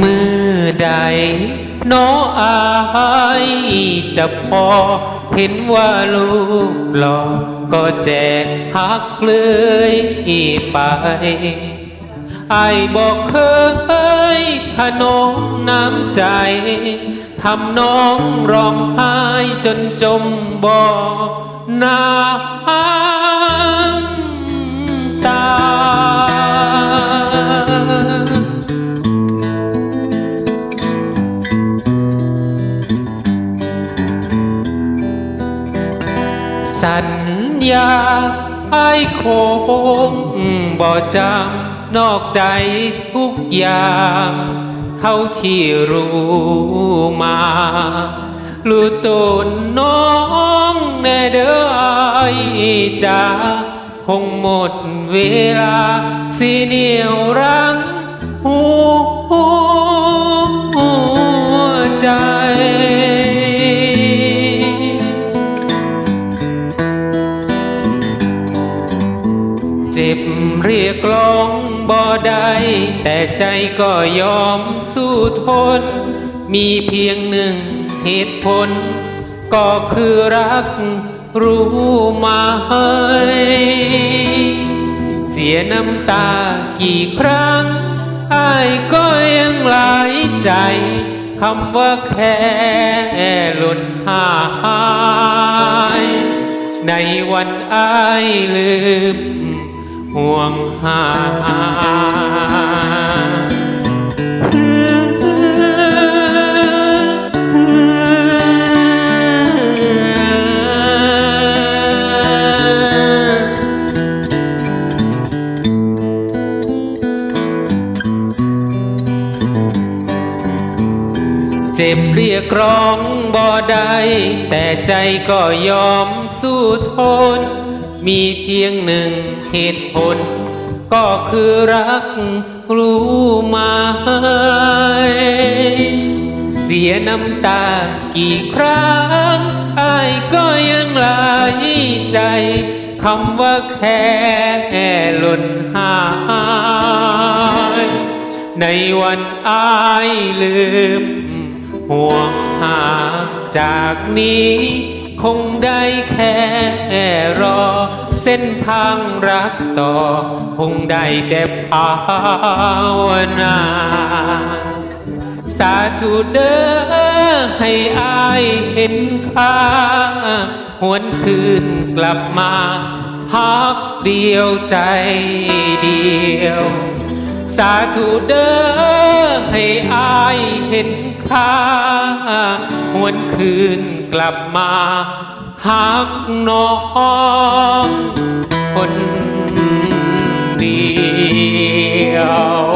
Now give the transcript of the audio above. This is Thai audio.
มือใดน้ออายจะพอ เห็นว่าลูกหลอก็แจกหักเลยไปไอ้บอกเคยถ้าน้องน้ำใจทำน้องร้องไห้จนจมบ่อน้ำ สัญญาไอ้คงบ่จำนอกใจทุกอย่างเท่าที่รู้มา รู้ตนน้องแน่เด้อไอ้จ้าคงหมดเวลา สิเหนียวรังหัวใจ บ่ได้แต่ใจก็ยอมสู้ทน มีเพียงหนึ่งเหตุผล ก็คือรักรู้ไหมเสียน้ำตากี่ครั้งอ้ายก็ยังหลายใจคำว่าแค่หล่นหายในวันอายลืม ห่วงหาเจ็บเรียกร้องบ่ได้แต่ใจก็ยอมสู้ทน มีเพียงหนึ่งเหตุผล ก็คือรักรู้ไหมเสียน้ำตากี่ครั้งอายก็ยังหลายใจคำว่าแค่หล่นหาย ในวันอายลืม ห่วงหาจากนี้ คงได้แค่รอ เส้นทางรักต่อ คงได้แต่ภาวนา สาธุเด้อให้อายเห็นค่าหวนคืนกลับมาฮักเดียวใจเดียว สาธุเด้อให้อายเห็น ท่าหวนคืนกลับมาฮักน้องคนเดียว